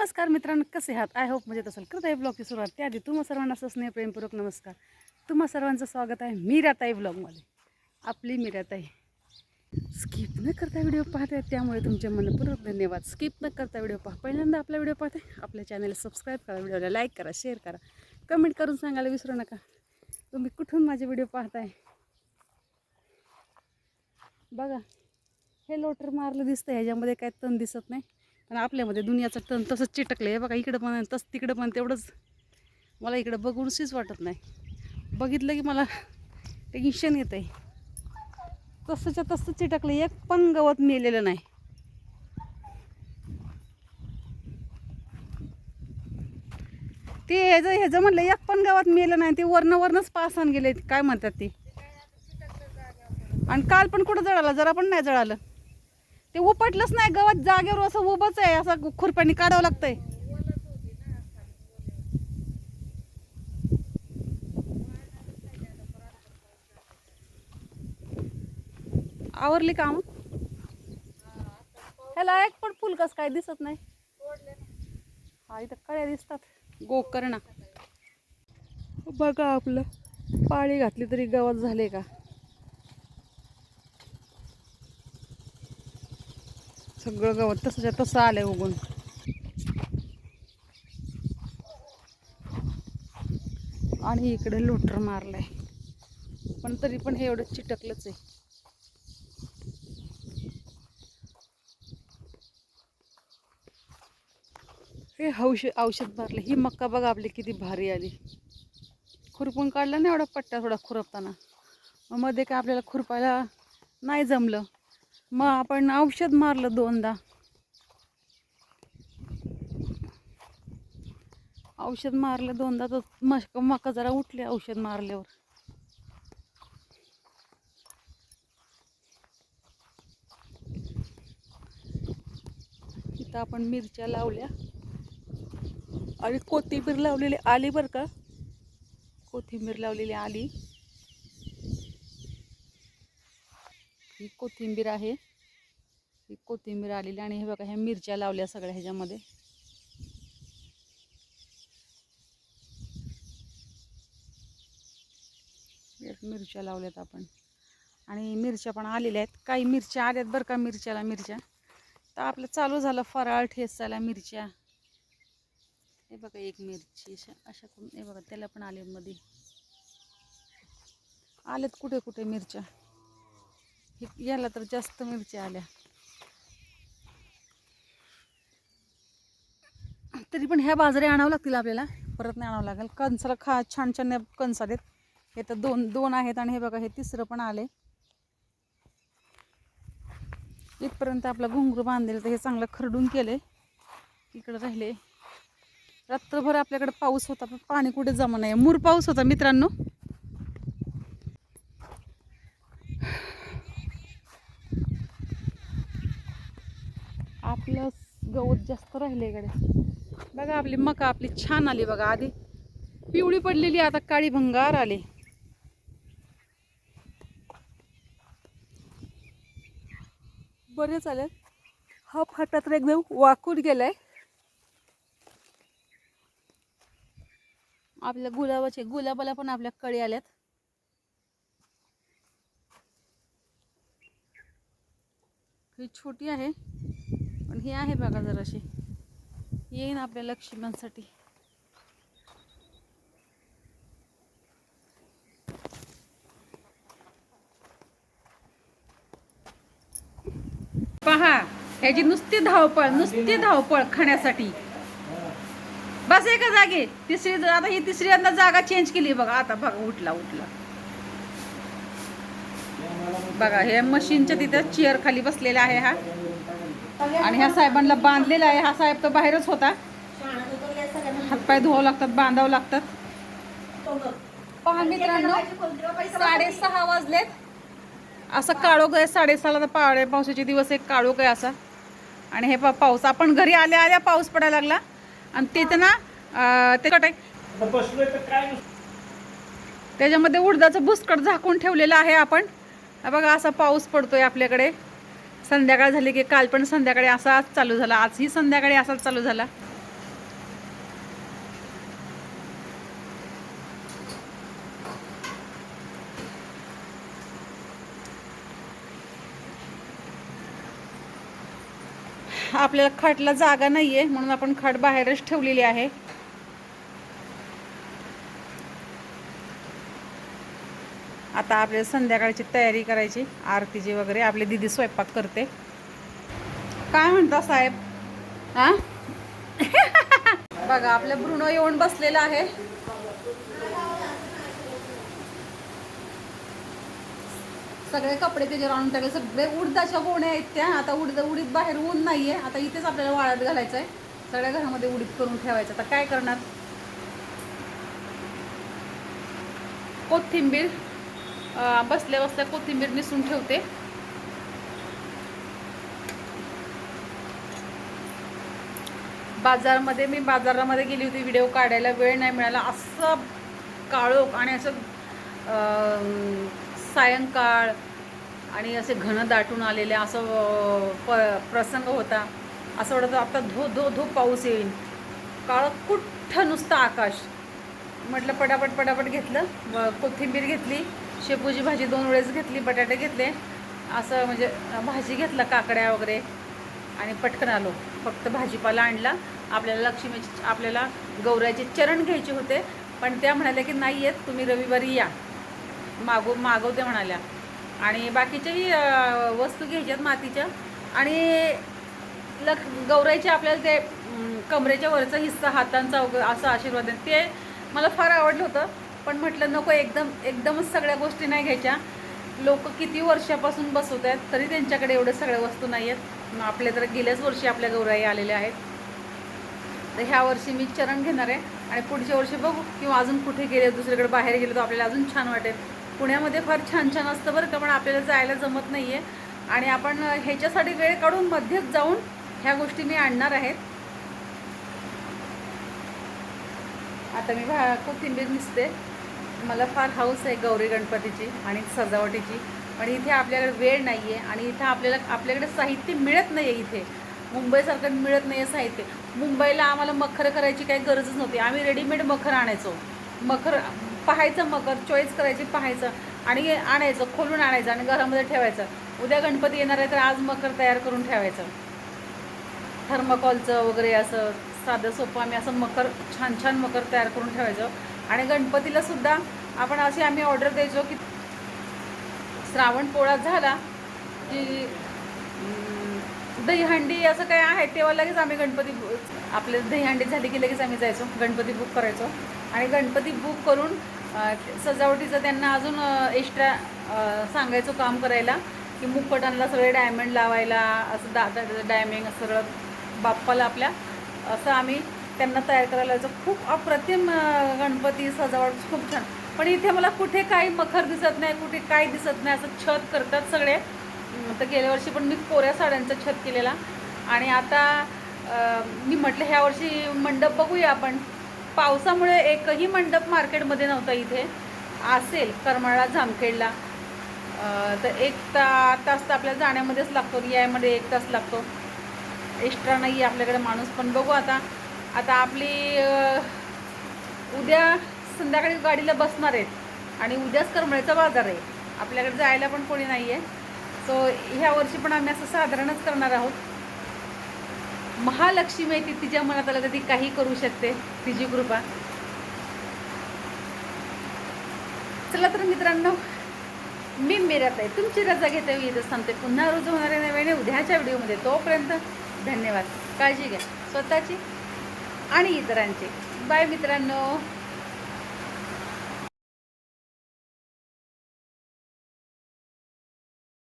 नमस्कार मित्रांनो कसे आहात? आय होप म्हणजे असेल. करत आहे ब्लॉगची सुरुवात त्याआधी तुम्हा सर्वांना असं स्नेहप्रेमपूर्वक नमस्कार. तुम्हा सर्वांचं स्वागत आहे मीराताई ब्लॉगमध्ये आपली मीराताई. स्किप न करता व्हिडिओ पाहते त्यामुळे तुमचे मनपूर्वक धन्यवाद. स्किप न करता व्हिडिओ पहा. पहिल्यांदा आपला व्हिडिओ पाहते आपल्या चॅनलला सबस्क्राईब करा व्हिडिओला लाईक करा शेअर करा. कमेंट करून सांगायला विसरू नका. तुम्ही कुठून माझे व्हिडिओ पाहताय? बघा हे लोटर मारलं दिसतं ह्याच्यामध्ये काय तण दिसत नाही. पण आपल्यामध्ये दुनियाचं तण तसंच चिटकलं आहे बघा इकडं पण तस तिकडं पण तेवढंच मला इकडं बघूनशीच वाटत नाही. बघितलं की मला टेन्शन येतं आहे तसंच्या तसं चिटकलं एक पण गवत मेलेलं नाही. ते ह्याचं ह्याचं म्हणलं एक पण गावात मेलं नाही ते वरनं वरनंच पासान गेले काय म्हणतात ते? आणि काल पण कुठं जळालं? जरा पण नाही जळालं. ते उपटलंच नाही गवत जागेवर असं उभंच आहे असं खुरपणी काढावं लागतंय. आवरली काम? ह्याला एक पण फुल कस काय दिसत नाही. हा इथं कळ्या दिसतात. गोकर्णा. बघा आपलं पाळी घातली तरी गवत झाले का? सगळं गवत तसंच्या तसं आलंय उगून आणि इकडे लोटर मारलाय. पण तरी पण हे एवढं चिटकलंच आहे. हे औष औषध मारलं ही मक्का बघा आपली किती भारी आली. खुरपून काढला ना एवढा पट्टा थोडा खुरपताना. मग मध्ये काय आपल्याला खुरपायला नाही जमलं. मग आपण औषध मारलं दोनदा. औषध मारलं दोनदा तर मक मका जरा उठले औषध मारल्यावर. इथं आपण मिरच्या लावल्या. आणि कोथिंबीर लावलेली आली बरं का? कोथिंबीर लावलेली आली. ही कोथिंबीर आहे. ही कोथिंबीर आलेली आणि हे बघा ह्या मिरच्या लावल्या सगळ्या ह्याच्यामध्ये. मिरच्या लावल्यात आपण. आणि मिरच्या पण आलेल्या आहेत. काही मिरच्या आल्यात बरं का मिरच्याला मिरच्या. तर आपलं चालू झालं फराळ ठेचायला मिरच्या. हे बघा एक मिरची अशा अशा करून हे बघा त्याला पण आले मध्ये आल्यात कुठे कुठे मिरच्या? याला तर जास्त मिरच्या आल्या. तरी पण ह्या बाजारे आणावं लागतील आपल्याला. परत नाही आणावं लागेल. कणसाला खा छान छान कणस आलेत. हे तर दोन दोन आहेत आणि हे बघा हे तिसरं पण आले इथपर्यंत आपला घुंगरू बांधलेलं तर हे चांगलं खरडून केले इकडं राहिले रात्रभर आपल्याकडे पाऊस होता पण पाणी कुठे जमा नाही मूर पाऊस होता मित्रांनो. आपलं गवत जास्त राहिले इकडे बघा आपली मका आपली छान आली बघा आधी. पिवळी पडलेली आता काळी भंगार आली. बरे चालेल हा फाटा तर एकदम वाकून गेलाय. आपल्या गुलाबाचे गुलाबाला पण आपल्या कळी आल्यात. ही छोटी आहे. पण ही आहे बघा जराशी. येईन आपल्या लक्ष्मीसाठी पहा ह्याची नुसती धावपळ नुसती धावपळ खाण्यासाठी. बस एका जागे. तिसरी आता ही तिसरी यंदा जागा चेंज केली. बघा आता बघा उठला उठला. बघा हे मशीनच्या तिथं चेअर खाली बसलेला आहे हा. आणि ह्या साहेबांना बांधलेला आहे. हा साहेब तर बाहेरच होता. हातपाय धुवावं लागतात बांधावं लागतात. पहा मित्रांनो साडेसहा वाजलेत. असं काळोख आहे. साडेसहाला तर पावडे पावसाचे दिवस एक काळोख आहे असा. आणि हे पा पाऊस. आपण घरी आल्या आल्या पाऊस पडायला लागला. आणि तिथं ना ते कट आहे. त्याच्यामध्ये उडदाचं बुसकट झाकून ठेवलेलं आहे आपण. बघा असा पाऊस पडतोय आपल्याकडे. संध्याकाळ झाली की काल पण संध्याकाळी असाच चालू झाला. आजही संध्याकाळी असाच चालू झाला. आपल्याला खाटला जागा नाही आहे म्हणून आपण खाट बाहेरच ठेवलेली आहे. आता आपल्याला संध्याकाळची तयारी करायची आरतीची वगैरे. आपली दिदी स्वयंपाक करते. काय म्हणता साहेब? हा? बघा आपलं ब्रुनो येऊन बसलेलं आहे. सगळे कपडे त्याच्यावर आणून टाकले सगळे उडदाच्या गोण्या आहेत त्या. आता उडद उडीद बाहेर ऊन नाहीये. आता इथेच आपल्याला वाळत घालायचं आहे सगळ्या घरामध्ये उडीद करून ठेवायचं. आता काय करणार? कोथिंबीर. बसल्या बसल्या कोथिंबीर निसून ठेवते. बाजारमध्ये मी बाजारामध्ये गेली होती व्हिडिओ काढायला वेळ नाही मिळाला. असं काळोख आणि असं सायंकाळ आणि असे घन दाटून आलेले असं प प्रसंग होता. असं वाटतं आता धो धो धो पाऊस येईल. काळं कुठं नुसतं आकाश. म्हटलं पटापट पटापट घेतलं कोथिंबीर घेतली. शेपूची भाजी दोन वेळेस घेतली बटाटे घेतले. असं म्हणजे भाजी घेतला काकड्या वगैरे. आणि पटकन आलो. फक्त भाजीपाला आणला. आपल्याला लक्ष्मीची आपल्याला गौऱ्याचे चरण घ्यायचे होते. पण त्या म्हणाल्या की नाही येत तुम्ही रविवारी या. मागव मागवते म्हणाल्या. आणि बाकीच्याही वस्तू घ्यायच्यात मातीच्या. आणि लक गौराईचे आपल्याला ते कमरेच्या वरचा हिस्सा हातांचा वगैरे असं आशीर्वाद आहे. ते मला फार आवडलं होतं. पण म्हटलं नको एकदम एकदमच सगळ्या गोष्टी नाही घ्यायच्या. लोक किती वर्षापासून बसवत आहेत तरी त्यांच्याकडे एवढ्या सगळ्या वस्तू नाही आहेत. मग आपल्या तर गेल्याच वर्षी आपल्या गौराई आलेल्या आहेत. तर ह्या वर्षी मी चरण घेणार आहे आणि पुढच्या वर्षी बघू किंवा अजून कुठे गेले दुसरीकडे बाहेर गेले तर आपल्याला अजून छान वाटेल. पुण्यामध्ये फार छान छान असतं बरं का पण आपल्याला जायला जमत नाही आहे आणि आपण ह्याच्यासाठी वेळ काढून मध्येच जाऊन ह्या गोष्टी मी आणणार आहेत आता मी भा कोथिंबीर निसते मला फार हाऊस आहे गौरी गणपतीची आणि सजावटीची. पण इथे आपल्याकडे वेळ नाही आहे आणि इथं आपल्याला आपल्याकडे साहित्य मिळत नाही आहे इथे. मुंबईसारखं मिळत नाही आहे साहित्य. मुंबईला आम्हाला मखर करायची काही गरजच नव्हती. आम्ही रेडीमेड मखर आणायचो. मखर पाहायचं मखर चॉईस करायची पाहायचं आणि आणायचं खोलून आणायचं आणि घरामध्ये ठेवायचं. उद्या गणपती येणार आहे तर आज मखर तयार करून ठेवायचं. थर्मकॉलचं वगैरे असं साधं सोपं आम्ही असं मकर छान छान मकर तयार करून ठेवायचो. आणि गणपतीला सुद्धा आपण अशी आम्ही ऑर्डर द्यायचो की श्रावण पोळा झाला की दहीहंडी असं काय आहे तेव्हा लगेच आम्ही गणपती आपले दहीहंडी झाली की लगेच आम्ही जायचो गणपती बुक करायचो. आणि गणपती बुक करून सजावटीचं त्यांना अजून एक्स्ट्रा सांगायचो काम करायला की मुकटांना सगळे डायमंड लावायला असं दा डायमंड सगळं बाप्पाला आपल्या असं आम्ही त्यांना तयार करायला जायचं खूप अप्रतिम गणपती सजावट खूप छान. पण इथे मला कुठे काही मखर दिसत नाही कुठे काय दिसत नाही असं छत करतात सगळे. तर गेल्या वर्षी पण मी कोऱ्या साड्यांचं छत केलेला. आणि आता मी म्हटलं ह्या वर्षी मंडप बघूया आपण. पावसामुळे एकही मंडप मार्केटमध्ये नव्हता इथे. असेल करमाळा जामखेडला. तर एक ता तास तर आपल्याला जाण्यामध्येच लागतो यायमध्ये एक तास लागतो. एक्स्ट्रा नाही आहे आपल्याकडे माणूस पण बघू आता. आता आपली उद्या संध्याकाळी गाडीला बसणार आहेत आणि उद्याच करमळ्याचा बाजार आहे. आपल्याकडे जायला पण कोणी नाही आहे सो ह्या वर्षी पण आम्ही असं साधारणच करणार आहोत. महालक्ष्मी आहे ती तिच्या मनात आलं तर ती काही करू शकते तिची कृपा. चला तर मित्रांनो मी मिरत आहे. तुमची रजा घेते मी इथं सांगते पुन्हा रोज होणाऱ्या नव्याने उद्याच्या व्हिडिओमध्ये तोपर्यंत धन्यवाद. काळजी घ्या. स्वतःची आणि इतरांचे. बाय मित्रांनो.